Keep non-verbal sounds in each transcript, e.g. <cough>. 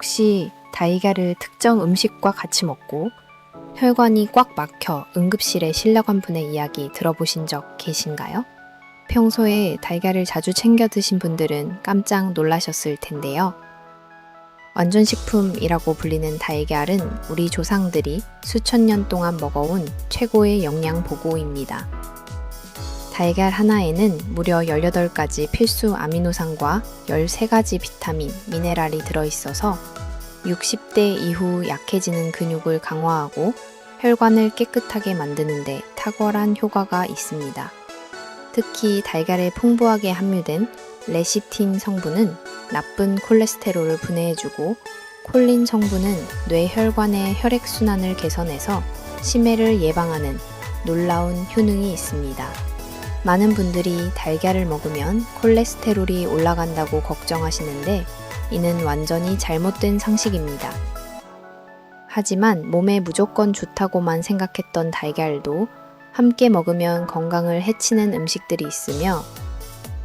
혹시 달걀을 특정 음식과 같이 먹고 혈관이 꽉 막혀 응급실에 실려간 분의 이야기 들어보신 적 계신가요? 평소에 달걀을 자주 챙겨 드신 분들은 깜짝 놀라셨을 텐데요. 완전식품이라고 불리는 달걀은 우리 조상들이 수천 년 동안 먹어온 최고의 영양 보고입니다. 달걀 하나에는 무려 18가지 필수 아미노산과 13가지 비타민, 미네랄이 들어있어서 60대 이후 약해지는 근육을 강화하고 혈관을 깨끗하게 만드는데 탁월한 효과가 있습니다. 특히 달걀에 풍부하게 함유된 레시틴 성분은 나쁜 콜레스테롤을 분해해주고 콜린 성분은 뇌 혈관의 혈액순환을 개선해서 치매를 예방하는 놀라운 효능이 있습니다. 많은 분들이 달걀을 먹으면 콜레스테롤이 올라간다고 걱정하시는데 이는 완전히 잘못된 상식입니다. 하지만 몸에 무조건 좋다고만 생각했던 달걀도 함께 먹으면 건강을 해치는 음식들이 있으며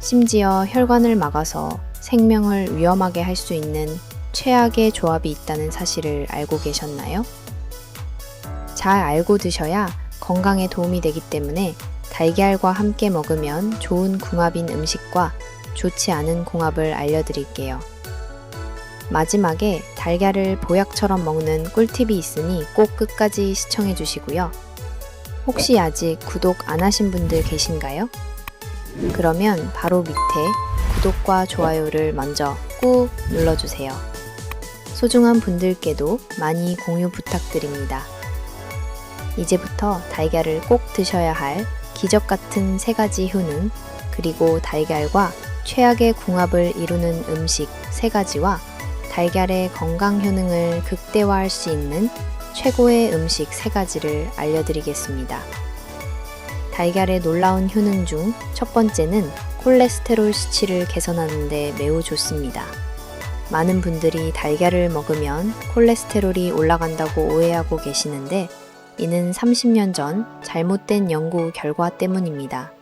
심지어 혈관을 막아서 생명을 위험하게 할 수 있는 최악의 조합이 있다는 사실을 알고 계셨나요? 잘 알고 드셔야 건강에 도움이 되기 때문에 달걀과 함께 먹으면 좋은 궁합인 음식과 좋지 않은 궁합을 알려드릴게요. 마지막에 달걀을 보약처럼 먹는 꿀팁이 있으니 꼭 끝까지 시청해 주시고요. 혹시 아직 구독 안 하신 분들 계신가요? 그러면 바로 밑에 구독과 좋아요를 먼저 꾹 눌러주세요. 소중한 분들께도 많이 공유 부탁드립니다. 이제부터 달걀을 꼭 드셔야 할 기적 같은 세 가지 효능, 그리고 달걀과 최악의 궁합을 이루는 음식 세 가지와 달걀의 건강 효능을 극대화할 수 있는 최고의 음식 세 가지를 알려드리겠습니다. 달걀의 놀라운 효능 중 첫 번째는 콜레스테롤 수치를 개선하는 데 매우 좋습니다. 많은 분들이 달걀을 먹으면 콜레스테롤이 올라간다고 오해하고 계시는데 이는 30년 전 잘못된 연구 결과 때문입니다.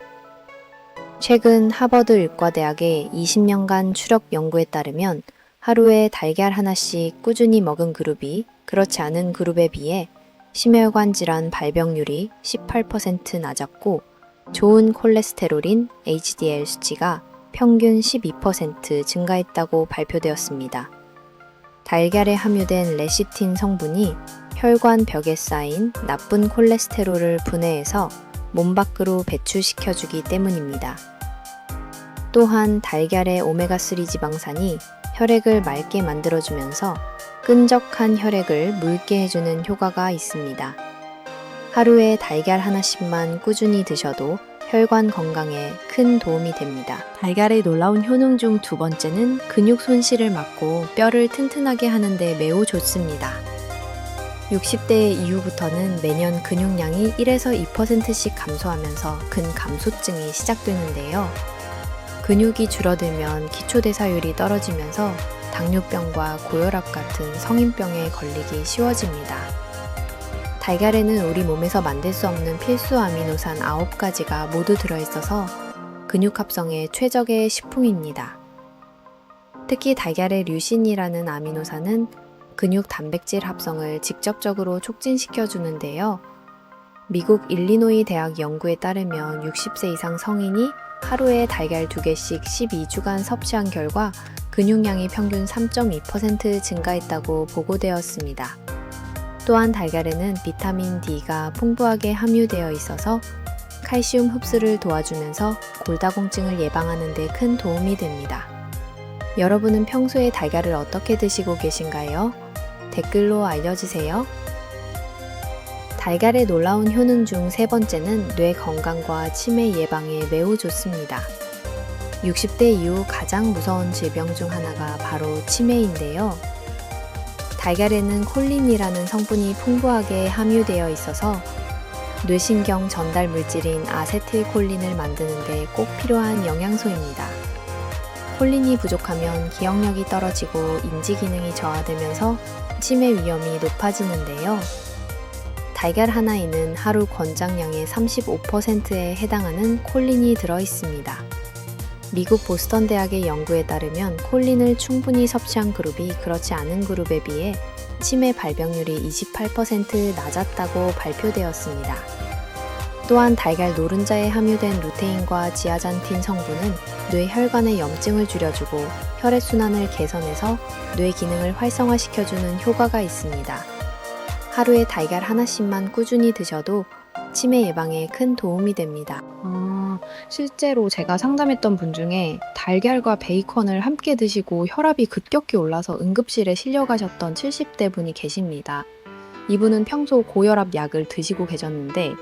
최근 하버드 의과대학의 20년간 추적 연구에 따르면 하루에 달걀 하나씩 꾸준히 먹은 그룹이 그렇지 않은 그룹에 비해 심혈관 질환 발병률이 18% 낮았고 좋은 콜레스테롤인 HDL 수치가 평균 12% 증가했다고 발표되었습니다. 달걀에 함유된 레시틴 성분이 혈관 벽에 쌓인 나쁜 콜레스테롤을 분해해서 몸 밖으로 배출시켜주기 때문입니다. 또한 달걀의 오메가3 지방산이 혈액을 맑게 만들어주면서 끈적한 혈액을 묽게 해주는 효과가 있습니다. 하루에 달걀 하나씩만 꾸준히 드셔도 혈관 건강에 큰 도움이 됩니다. 달걀의 놀라운 효능 중 두 번째는 근육 손실을 막고 뼈를 튼튼하게 하는데 매우 좋습니다. 60대 이후부터는 매년 근육량이 1에서 2%씩 감소하면서 근감소증이 시작되는데요. 근육이 줄어들면 기초대사율이 떨어지면서 당뇨병과 고혈압 같은 성인병에 걸리기 쉬워집니다. 달걀에는 우리 몸에서 만들 수 없는 필수 아미노산 9가지가 모두 들어있어서 근육 합성에 최적의 식품입니다. 특히 달걀의 류신이라는 아미노산은 근육 단백질 합성을 직접적으로 촉진시켜 주는데요. 미국 일리노이 대학 연구에 따르면 60세 이상 성인이 하루에 달걀 2개씩 12주간 섭취한 결과 근육량이 평균 3.2% 증가했다고 보고되었습니다. 또한 달걀에는 비타민 D가 풍부하게 함유되어 있어서 칼슘 흡수를 도와주면서 골다공증을 예방하는 데 큰 도움이 됩니다. 여러분은 평소에 달걀을 어떻게 드시고 계신가요? 댓글로 알려주세요. 달걀의 놀라운 효능 중 세 번째는 뇌 건강과 치매 예방에 매우 좋습니다. 60대 이후 가장 무서운 질병 중 하나가 바로 치매인데요. 달걀에는 콜린이라는 성분이 풍부하게 함유되어 있어서 뇌신경 전달 물질인 아세틸콜린을 만드는데 꼭 필요한 영양소입니다. 콜린이 부족하면 기억력이 떨어지고 인지 기능이 저하되면서 치매 위험이 높아지는데요. 달걀 하나에는 하루 권장량의 35%에 해당하는 콜린이 들어 있습니다. 미국 보스턴 대학의 연구에 따르면 콜린을 충분히 섭취한 그룹이 그렇지 않은 그룹에 비해 치매 발병률이 28% 낮았다고 발표되었습니다. 또한 달걀 노른자에 함유된 루테인과 지아잔틴 성분은 뇌 혈관의 염증을 줄여주고 혈액순환을 개선해서 뇌 기능을 활성화시켜주는 효과가 있습니다. 하루에 달걀 하나씩만 꾸준히 드셔도 치매 예방에 큰 도움이 됩니다. 아, 실제로 제가 상담했던 분 중에 달걀과 베이컨을 함께 드시고 혈압이 급격히 올라서 응급실에 실려가셨던 70대 분이 계십니다. 이분은 평소 고혈압 약을 드시고 계셨는데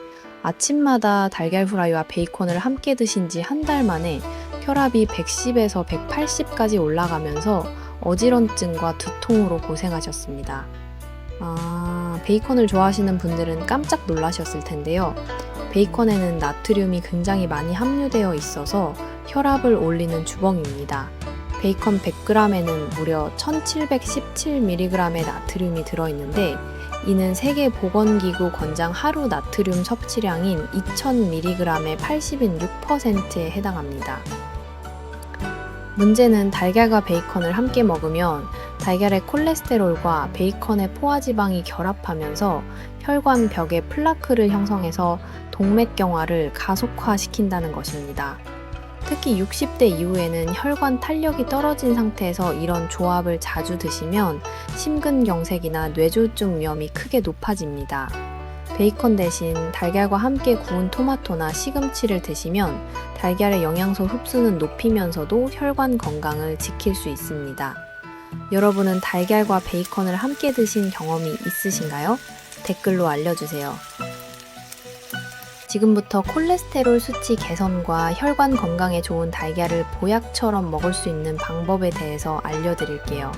아침마다 달걀 후라이와 베이컨을 함께 드신 지 한 달 만에 혈압이 110에서 180까지 올라가면서 어지럼증과 두통으로 고생하셨습니다. 아, 베이컨을 좋아하시는 분들은 깜짝 놀라셨을 텐데요. 베이컨에는 나트륨이 굉장히 많이 함유되어 있어서 혈압을 올리는 주범입니다. 베이컨 100g에는 무려 1717mg의 나트륨이 들어있는데 이는 세계 보건기구 권장 하루 나트륨 섭취량인 2000mg의 86%에 해당합니다. 문제는 달걀과 베이컨을 함께 먹으면 달걀의 콜레스테롤과 베이컨의 포화지방이 결합하면서 혈관 벽에 플라크를 형성해서 동맥경화를 가속화시킨다는 것입니다. 특히 60대 이후에는 혈관 탄력이 떨어진 상태에서 이런 조합을 자주 드시면 심근경색이나 뇌졸중 위험이 크게 높아집니다. 베이컨 대신 달걀과 함께 구운 토마토나 시금치를 드시면 달걀의 영양소 흡수는 높이면서도 혈관 건강을 지킬 수 있습니다. 여러분은 달걀과 베이컨을 함께 드신 경험이 있으신가요? 댓글로 알려주세요. 지금부터 콜레스테롤 수치 개선과 혈관 건강에 좋은 달걀을 보약처럼 먹을 수 있는 방법에 대해서 알려드릴게요.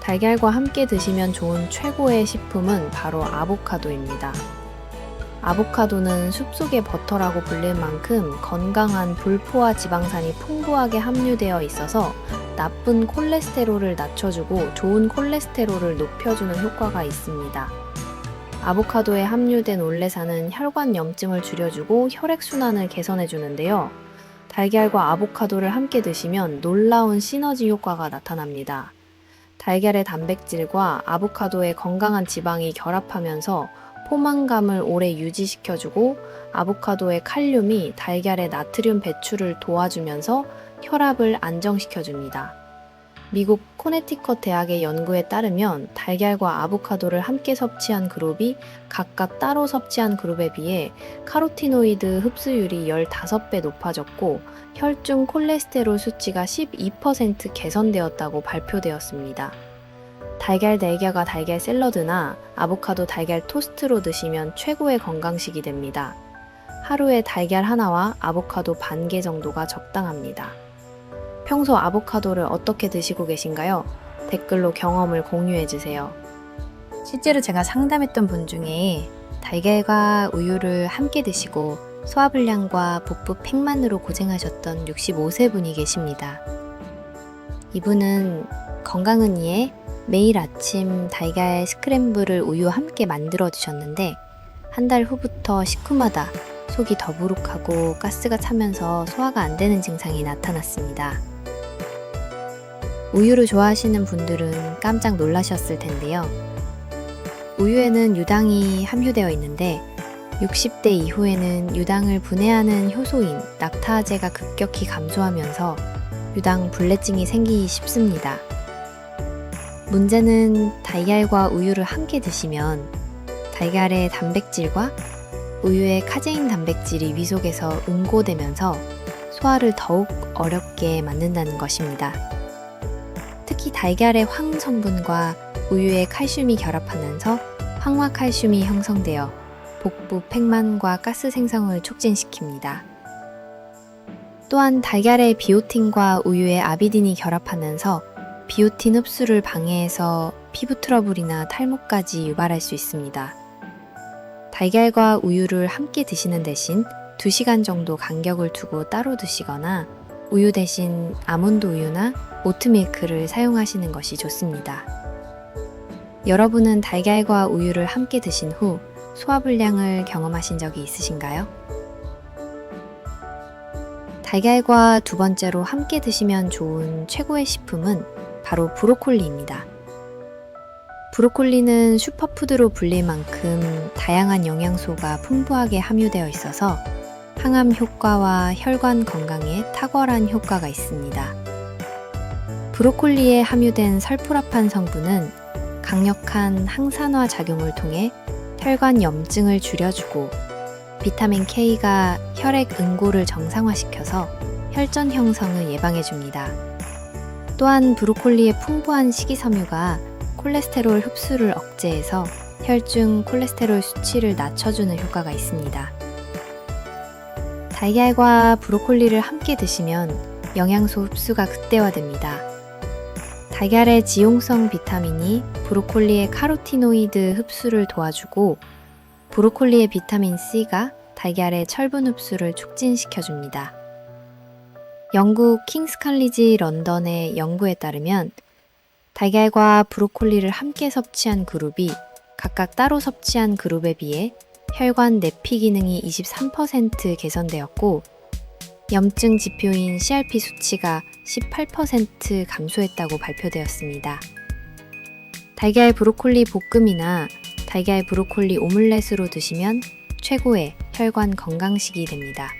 달걀과 함께 드시면 좋은 최고의 식품은 바로 아보카도입니다. 아보카도는 숲속의 버터라고 불릴 만큼 건강한 불포화 지방산이 풍부하게 함유되어 있어서 나쁜 콜레스테롤을 낮춰주고 좋은 콜레스테롤을 높여주는 효과가 있습니다. 아보카도에 함유된 올레산은 혈관 염증을 줄여주고 혈액순환을 개선해주는데요. 달걀과 아보카도를 함께 드시면 놀라운 시너지 효과가 나타납니다. 달걀의 단백질과 아보카도의 건강한 지방이 결합하면서 포만감을 오래 유지시켜주고 아보카도의 칼륨이 달걀의 나트륨 배출을 도와주면서 혈압을 안정시켜줍니다. 미국 코네티컷 대학의 연구에 따르면 달걀과 아보카도를 함께 섭취한 그룹이 각각 따로 섭취한 그룹에 비해 카로티노이드 흡수율이 15배 높아졌고 혈중 콜레스테롤 수치가 12% 개선되었다고 발표되었습니다. 달걀 달걀과 달걀 샐러드나 아보카도 달걀 토스트로 드시면 최고의 건강식이 됩니다. 하루에 달걀 하나와 아보카도 반 개 정도가 적당합니다. 평소 아보카도를 어떻게 드시고 계신가요? 댓글로 경험을 공유해 주세요. 실제로 제가 상담했던 분 중에 달걀과 우유를 함께 드시고 소화불량과 복부 팽만으로 고생하셨던 65세 분이 계십니다. 이분은 건강은 이에 매일 아침 달걀 스크램블을 우유와 함께 만들어 주셨는데 한 달 후부터 식후마다 속이 더부룩하고 가스가 차면서 소화가 안 되는 증상이 나타났습니다. 우유를 좋아하시는 분들은 깜짝 놀라셨을 텐데요. 우유에는 유당이 함유되어 있는데 60대 이후에는 유당을 분해하는 효소인 락타제가 급격히 감소하면서 유당 불내증이 생기기 쉽습니다. 문제는 달걀과 우유를 함께 드시면 달걀의 단백질과 우유의 카제인 단백질이 위 속에서 응고되면서 소화를 더욱 어렵게 만든다는 것입니다. 특히 달걀의 황 성분과 우유의 칼슘이 결합하면서 황화 칼슘이 형성되어 복부 팽만과 가스 생성을 촉진시킵니다. 또한 달걀의 비오틴과 우유의 아비딘이 결합하면서 비오틴 흡수를 방해해서 피부 트러블이나 탈모까지 유발할 수 있습니다. 달걀과 우유를 함께 드시는 대신 2시간 정도 간격을 두고 따로 드시거나 우유 대신 아몬드 우유나 오트밀크를 사용하시는 것이 좋습니다. 여러분은 달걀과 우유를 함께 드신 후 소화불량을 경험하신 적이 있으신가요? 달걀과 두 번째로 함께 드시면 좋은 최고의 식품은 바로 브로콜리입니다. 브로콜리는 슈퍼푸드로 불릴 만큼 다양한 영양소가 풍부하게 함유되어 있어서 항암 효과와 혈관 건강에 탁월한 효과가 있습니다. 브로콜리에 함유된 설프라판 성분은 강력한 항산화 작용을 통해 혈관 염증을 줄여주고 비타민 K가 혈액 응고를 정상화시켜서 혈전 형성을 예방해줍니다. 또한 브로콜리의 풍부한 식이섬유가 콜레스테롤 흡수를 억제해서 혈중 콜레스테롤 수치를 낮춰주는 효과가 있습니다. 달걀과 브로콜리를 함께 드시면 영양소 흡수가 극대화됩니다. 달걀의 지용성 비타민이 브로콜리의 카로티노이드 흡수를 도와주고 브로콜리의 비타민 C가 달걀의 철분 흡수를 촉진시켜줍니다. 영국 킹스 칼리지 런던의 연구에 따르면 달걀과 브로콜리를 함께 섭취한 그룹이 각각 따로 섭취한 그룹에 비해 혈관 내피 기능이 23% 개선되었고 염증 지표인 CRP 수치가 18% 감소했다고 발표되었습니다. 달걀 브로콜리 볶음이나 달걀 브로콜리 오믈렛으로 드시면 최고의 혈관 건강식이 됩니다.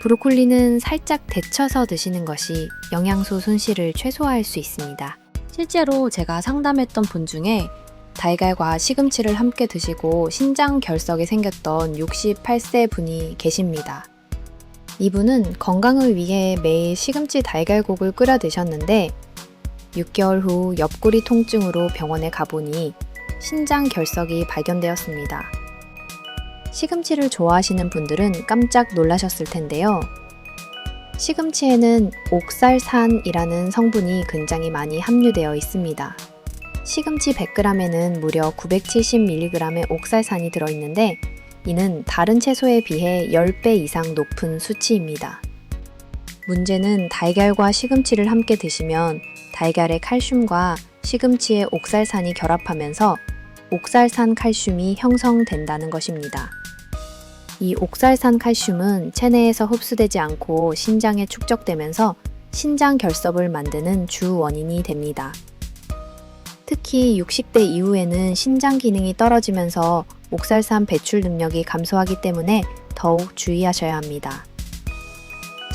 브로콜리는 살짝 데쳐서 드시는 것이 영양소 손실을 최소화할 수 있습니다. 실제로 제가 상담했던 분 중에 달걀과 시금치를 함께 드시고 신장 결석이 생겼던 68세 분이 계십니다. 이분은 건강을 위해 매일 시금치 달걀국을 끓여 드셨는데 6개월 후 옆구리 통증으로 병원에 가보니 신장 결석이 발견되었습니다. 시금치를 좋아하시는 분들은 깜짝 놀라셨을 텐데요. 시금치에는 옥살산이라는 성분이 굉장히 많이 함유되어 있습니다. 시금치 100g에는 무려 970mg의 옥살산이 들어있는데 이는 다른 채소에 비해 10배 이상 높은 수치입니다. 문제는 달걀과 시금치를 함께 드시면 달걀의 칼슘과 시금치의 옥살산이 결합하면서 옥살산 칼슘이 형성된다는 것입니다. 이 옥살산 칼슘은 체내에서 흡수되지 않고 신장에 축적되면서 신장 결석을 만드는 주 원인이 됩니다. 특히 60대 이후에는 신장 기능이 떨어지면서 옥살산 배출 능력이 감소하기 때문에 더욱 주의하셔야 합니다.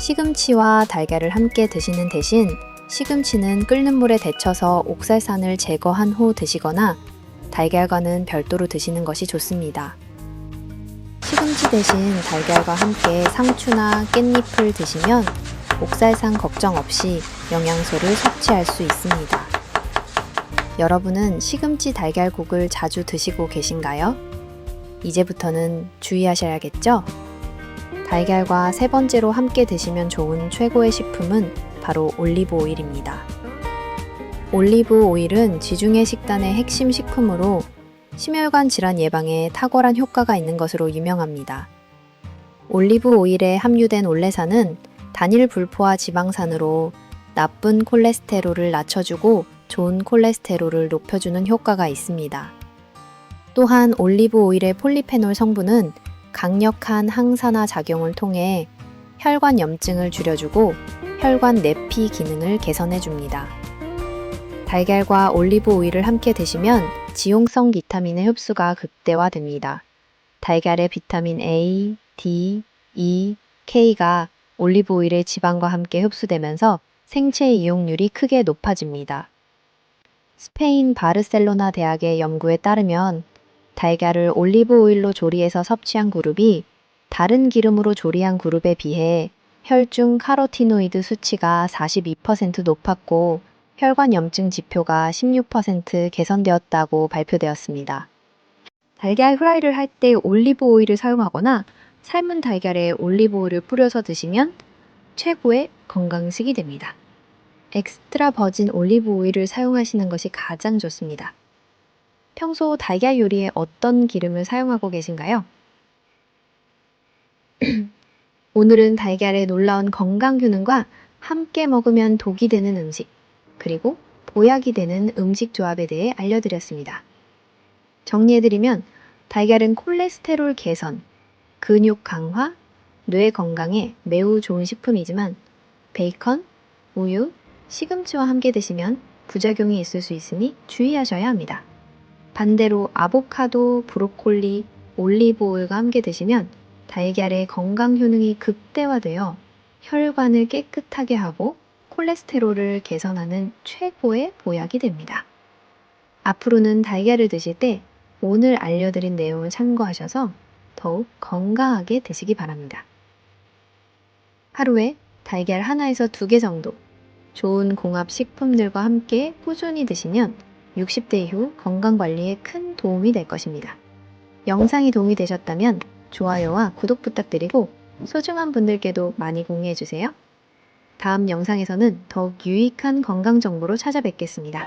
시금치와 달걀을 함께 드시는 대신 시금치는 끓는 물에 데쳐서 옥살산을 제거한 후 드시거나 달걀과는 별도로 드시는 것이 좋습니다. 시금치 대신 달걀과 함께 상추나 깻잎을 드시면 옥살산 걱정 없이 영양소를 섭취할 수 있습니다. 여러분은 시금치 달걀국을 자주 드시고 계신가요? 이제부터는 주의하셔야겠죠? 달걀과 세 번째로 함께 드시면 좋은 최고의 식품은 바로 올리브 오일입니다. 올리브 오일은 지중해 식단의 핵심 식품으로 심혈관 질환 예방에 탁월한 효과가 있는 것으로 유명합니다. 올리브 오일에 함유된 올레산은 단일 불포화 지방산으로 나쁜 콜레스테롤을 낮춰주고 좋은 콜레스테롤을 높여주는 효과가 있습니다. 또한 올리브 오일의 폴리페놀 성분은 강력한 항산화 작용을 통해 혈관 염증을 줄여주고 혈관 내피 기능을 개선해줍니다. 달걀과 올리브 오일을 함께 드시면 지용성 비타민의 흡수가 극대화됩니다. 달걀의 비타민 A, D, E, K가 올리브 오일의 지방과 함께 흡수되면서 생체 이용률이 크게 높아집니다. 스페인 바르셀로나 대학의 연구에 따르면 달걀을 올리브 오일로 조리해서 섭취한 그룹이 다른 기름으로 조리한 그룹에 비해 혈중 카로티노이드 수치가 42% 높았고 혈관 염증 지표가 16% 개선되었다고 발표되었습니다. 달걀 후라이를 할 때 올리브 오일을 사용하거나 삶은 달걀에 올리브 오일을 뿌려서 드시면 최고의 건강식이 됩니다. 엑스트라 버진 올리브 오일을 사용하시는 것이 가장 좋습니다. 평소 달걀 요리에 어떤 기름을 사용하고 계신가요? <clears throat> 오늘은 달걀의 놀라운 건강 효능과 함께 먹으면 독이 되는 음식, 그리고 보약이 되는 음식 조합에 대해 알려드렸습니다. 정리해드리면 달걀은 콜레스테롤 개선, 근육 강화, 뇌 건강에 매우 좋은 식품이지만 베이컨, 우유, 시금치와 함께 드시면 부작용이 있을 수 있으니 주의하셔야 합니다. 반대로 아보카도, 브로콜리, 올리브 오일과 함께 드시면 달걀의 건강 효능이 극대화되어 혈관을 깨끗하게 하고 콜레스테롤을 개선하는 최고의 보약이 됩니다. 앞으로는 달걀을 드실 때 오늘 알려드린 내용을 참고하셔서 더욱 건강하게 드시기 바랍니다. 하루에 달걀 하나에서 두 개 정도 좋은 공합 식품들과 함께 꾸준히 드시면 60대 이후 건강 관리에 큰 도움이 될 것입니다. 영상이 도움이 되셨다면 좋아요와 구독 부탁드리고 소중한 분들께도 많이 공유해 주세요. 다음 영상에서는 더욱 유익한 건강 정보로 찾아뵙겠습니다.